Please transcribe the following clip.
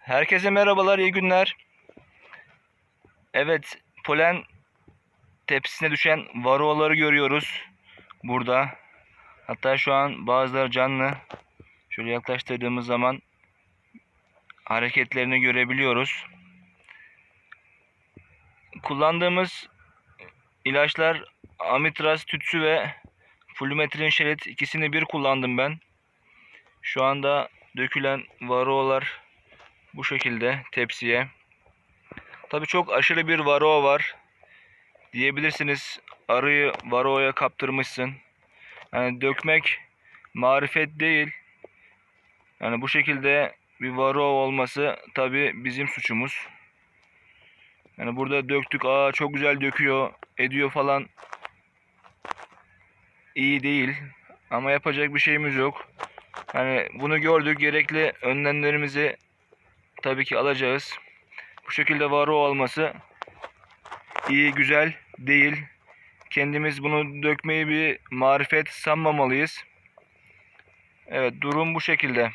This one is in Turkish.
Herkese merhabalar, iyi günler. Evet, polen tepsisine düşen varoaları görüyoruz burada. Hatta şu an bazıları canlı. Şöyle yaklaştırdığımız zaman hareketlerini görebiliyoruz. Kullandığımız ilaçlar amitraz tütsü ve flumetrin şerit ikisini bir kullandım ben. Şu anda dökülen varoalar bu şekilde tepsiye. Tabi çok aşırı bir varoa var. Diyebilirsiniz arıyı varoaya kaptırmışsın. Yani dökmek marifet değil. Yani bu şekilde bir varoa olması tabi bizim suçumuz. Yani burada döktük aa çok güzel döküyor ediyor falan iyi değil. Ama yapacak bir şeyimiz yok. Yani bunu gördük gerekli önlemlerimizi tabii ki alacağız. Bu şekilde varo olması iyi, güzel değil. Kendimiz bunu dökmeyi bir marifet sanmamalıyız. Evet, durum bu şekilde.